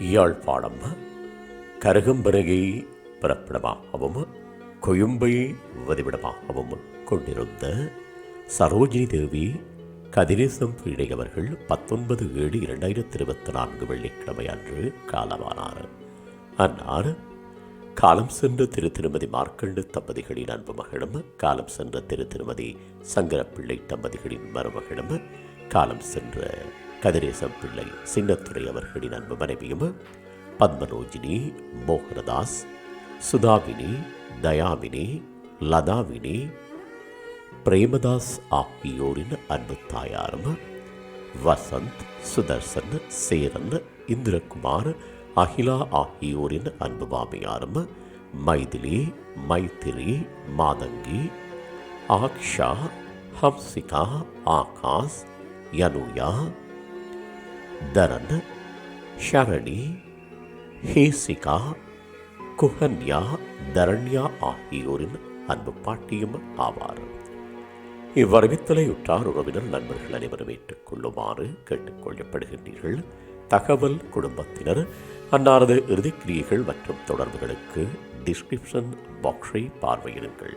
யாழ்ப்பாணம் கருகம்பனகை பிறப்பிடமாகவும் கொயும்பை வதிவிடமாகவும் கொண்டிருந்த சரோஜினி தேவி கதிரேசம் பிள்ளை அவர்கள் பத்தொன்பது ஏழு இரண்டாயிரத்தி இருபத்தி நான்கு வெள்ளிக்கிழமை அன்று காலமானார். அன்னார் காலம் சென்ற திரு திருமதி மார்க்கண்டு தம்பதிகளின் அன்பு மகளும் காலம் சென்ற திரு திருமதி சங்கரப்பிள்ளை தம்பதிகளின் மருமகளும் காலம் சென்ற கதிரேசம் பிள்ளை சின்னத்துறை அவர்களின் அன்பு மனைவியும் பத்மரோஜினி மோகனதாஸ் சுதாவினி தயாவினி லதாவினி பிரேமதாஸ் ஆகியோரின் அன்பு தாயாரும் வசந்த் சுதர்சன் சேரன் இந்திரகுமார் அகிலா ஆகியோரின் அன்பு மாமியாரும் மைதிலி மைத்திரி மாதங்கி ஆக்ஷா ஹம்சிகா ஆகாஷ் யனுயா தரன் ஷரணி ஹேசிகா குஹன்யா தரண்யா ஆகியோரின் அன்பு பாட்டியும் ஆவார். இவ்வரவித்தலை உற்றார் உறவினர் நண்பர்கள் அனைவரும் ஏற்றுக் கொள்ளுமாறு கேட்டுக்கொள்ளப்படுகின்றீர்கள். தகவல் குடும்பத்தினர் அன்னாரது இறுதிக்கிரியைகள் மற்றும் தொடர்புகளுக்கு டிஸ்கிரிப்ஷன் பாக்ஸை பார்வையிடுங்கள்.